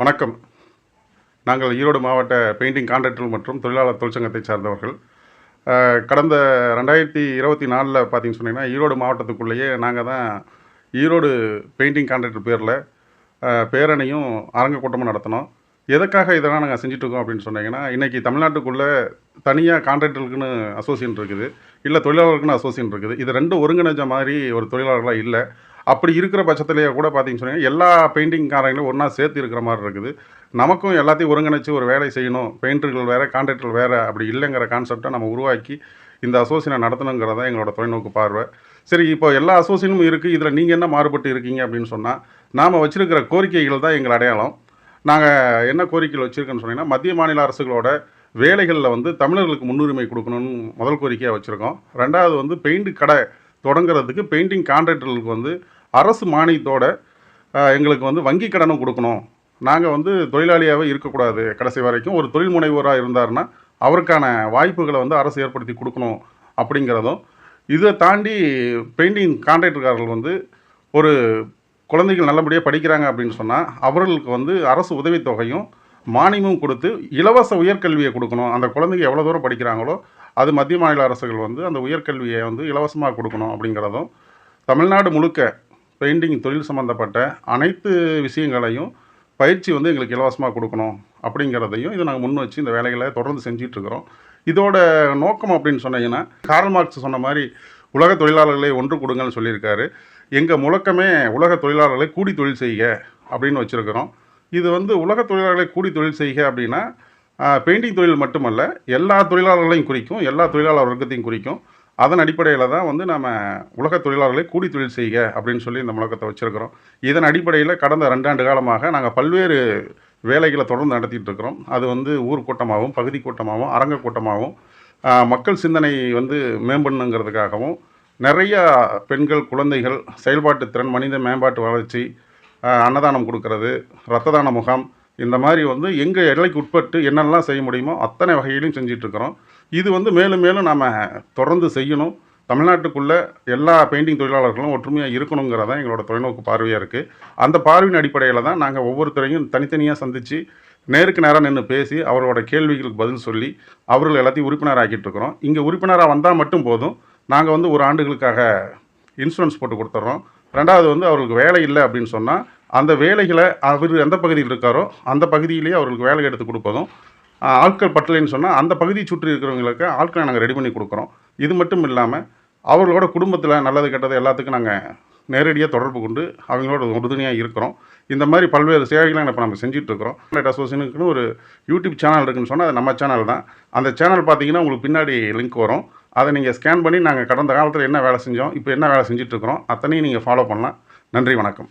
வணக்கம். நாங்கள் ஈரோடு மாவட்ட பெயிண்டிங் கான்ட்ராக்டர்கள் மற்றும் தொழிலாளர் தொழிற்சங்கத்தை சார்ந்தவர்கள். கடந்த ரெண்டாயிரத்தி இருபத்தி நாலில் பார்த்தீங்கன்னு சொன்னீங்கன்னா ஈரோடு மாவட்டத்துக்குள்ளேயே நாங்கள் தான் ஈரோடு பெயிண்டிங் கான்ட்ராக்டர் பேரில் பேரணியும் அரங்க கூட்டமும் நடத்தினோம். எதுக்காக இதெல்லாம் நாங்கள் செஞ்சுட்ருக்கோம் அப்படின்னு சொன்னீங்கன்னா இன்றைக்கி தமிழ்நாட்டுக்குள்ளே தனியாக கான்ட்ராக்டருக்குன்னு அசோசியேஷன் இருக்குது இல்லை தொழிலாளர்களுக்குன்னு அசோசியேஷன் இருக்குது. இது ரெண்டும் ஒருங்கிணைஞ்ச மாதிரி ஒரு தொழிலாளர்களாக இல்லை அப்படி இருக்கிற பட்சத்திலேயே கூட பார்த்தீங்கன்னு சொன்னீங்கன்னா எல்லா பெயிண்டிங்காரங்களும் ஒன்றா சேர்த்து இருக்கிற மாதிரி இருக்குது. நமக்கும் எல்லாத்தையும் ஒருங்கிணைச்சு ஒரு வேலை செய்யணும் பெயிண்டர்கள் வேறு கான்ட்ராக்டர்கள் வேறு அப்படி இல்லைங்கிற கான்செப்டை நம்ம உருவாக்கி இந்த அசோசியனை நடத்தணுங்கிறதான் எங்களோட தொலைநோக்கு பார்வை. சரி இப்போ எல்லா அசோசியனும் இருக்குது இதில் நீங்கள் என்ன மாறுபட்டு இருக்கீங்க அப்படின்னு சொன்னால் நாம் வச்சுருக்கிற கோரிக்கைகள் தான் எங்கள் அடையாளம். நாங்கள் என்ன கோரிக்கைகள் வச்சுருக்கோன்னு சொன்னீங்கன்னா மத்திய மாநில அரசுகளோட வேலைகளில் வந்து தமிழர்களுக்கு முன்னுரிமை கொடுக்கணும்னு முதல் கோரிக்கையாக வச்சுருக்கோம். ரெண்டாவது வந்து பெயிண்ட் கடை தொடங்குறதுக்கு பெயிண்டிங் கான்ட்ராக்டர்களுக்கு வந்து அரசு மானியத்தோட எங்களுக்கு வந்து வங்கி கடனும் கொடுக்கணும். நாங்கள் வந்து தொழிலாளியாகவே இருக்கக்கூடாது கடைசி வரைக்கும். ஒரு தொழில் முனைவோராக இருந்தாருன்னா அவருக்கான வாய்ப்புகளை வந்து அரசு ஏற்படுத்தி கொடுக்கணும் அப்படிங்கிறதும். இதை தாண்டி பெயிண்டிங் கான்ட்ராக்டர்காரர்கள் வந்து ஒரு குழந்தைகள் நல்லபடியாக படிக்கிறாங்க அப்படின்னு சொன்னால் அவர்களுக்கு வந்து அரசு உதவித்தொகையும் மானியமும் கொடுத்து இலவச உயர்கல்வியை கொடுக்கணும். அந்த குழந்தைங்க எவ்வளோ தூரம் படிக்கிறாங்களோ அது மத்திய மாநில அரசுகள் வந்து அந்த உயர்கல்வியை வந்து இலவசமாக கொடுக்கணும் அப்படிங்கிறதும் தமிழ்நாடு முழுக்க பெயிண்டிங் தொழில் சம்மந்தப்பட்ட அனைத்து விஷயங்களையும் பயிற்சி வந்து எங்களுக்கு இலவசமாக கொடுக்கணும் அப்படிங்கிறதையும் இதை நாங்கள் முன் வச்சு இந்த வேலைகளை தொடர்ந்து செஞ்சிகிட்ருக்குறோம் இதோட நோக்கம் அப்படின்னு சொன்னீங்கன்னா கார்ல் மார்க்ஸ் சொன்ன மாதிரி உலக தொழிலாளர்களை ஒன்று கொடுங்கன்னு சொல்லியிருக்காரு. எங்கள் முழக்கமே உலக தொழிலாளர்களை கூடி தொழில் செய்க அப்படின்னு வச்சுருக்கிறோம். இது வந்து உலக தொழிலாளர்களை கூடி தொழில் செய்க அப்படின்னா பெயிண்டிங் தொழில் மட்டுமல்ல எல்லா தொழிலாளர்களையும் குறிக்கும் எல்லா தொழிலாளர் வர்க்கத்தையும் குறிக்கும். அதன் அடிப்படையில் தான் வந்து நம்ம உலக தொழிலாளர்களை கூடி தொழில் செய்க அப்படின்னு சொல்லி இந்த முழக்கத்தை வச்சுருக்கிறோம். இதன் அடிப்படையில் கடந்த ரெண்டாண்டு காலமாக நாங்கள் பல்வேறு வேலைகளை தொடர்ந்து நடத்திட்டு இருக்கிறோம். அது வந்து ஊர் கூட்டமாகவும் பகுதி கூட்டமாகவும் அரங்க கூட்டமாகவும் மக்கள் சிந்தனை வந்து மேம்படணுங்கிறதுக்காகவும் நிறைய பெண்கள் குழந்தைகள் செயல்பாட்டு திறன் மனித மேம்பாட்டு வளர்ச்சி அன்னதானம் கொடுக்கறது ரத்த தான முகாம் இந்த மாதிரி வந்து எங்கள் எல்லைக்கு உட்பட்டு என்னெல்லாம் செய்ய முடியுமோ அத்தனை வகையிலையும் செஞ்சிட்ருக்கிறோம். இது வந்து மேலும் மேலும் நாம் தொடர்ந்து செய்யணும். தமிழ்நாட்டுக்குள்ளே எல்லா பெயிண்டிங் தொழிலாளர்களும் ஒற்றுமையாக இருக்கணுங்கிறதான் எங்களோட தொலைநோக்கு பார்வையாக இருக்குது அந்த பார்வையின் அடிப்படையில் தான் நாங்கள் ஒவ்வொருத்தரையும் தனித்தனியாக சந்தித்து நேருக்கு நேராக நின்று பேசி அவரோட கேள்விகளுக்கு பதில் சொல்லி அவர்கள் எல்லாத்தையும் உறுப்பினராக்கிட்டு இருக்கிறோம் இங்கே உறுப்பினராக வந்தால் மட்டும் போதும். நாங்கள் வந்து ஒரு ஆண்டுகளுக்காக இன்சூரன்ஸ் போட்டு கொடுத்துட்றோம். ரெண்டாவது வந்து அவர்களுக்கு வேலை இல்லை அப்படின்னு சொன்னால் அந்த வேலைகளை அவர் எந்த பகுதியில் இருக்காரோ அந்த பகுதியிலேயே அவர்களுக்கு வேலை எடுத்து கொடுப்பதும் ஆட்கள் பட்டலைன்னு சொன்னால் அந்த பகுதியை சுற்றி இருக்கிறவங்களுக்கு ஆட்களை நாங்கள் ரெடி பண்ணி கொடுக்குறோம். இது மட்டும் இல்லாமல் அவர்களோட குடும்பத்தில் நல்லது கெட்டது எல்லாத்துக்கும் நாங்கள் நேரடியாக தொடர்பு கொண்டு அவங்களோட உறுதுணையாக இருக்கிறோம். இந்த மாதிரி பல்வேறு சேவைகளை இப்போ நம்ம செஞ்சிட்ருக்கிறோம் லைட் ஒரு யூடியூப் சேனல் இருக்குன்னு சொன்னால் அது நம்ம சேனல் தான். அந்த சேனல் பார்த்தீங்கன்னா உங்களுக்கு பின்னாடி லிங்க் வரும். அதை நீங்கள் ஸ்கேன் பண்ணி நாங்கள் கடந்த காலத்தில் என்ன வேலை செஞ்சோம் இப்போ என்ன வேலை செஞ்சுட்டு அத்தனையும் நீங்கள் ஃபாலோ பண்ணலாம். நன்றி வணக்கம்.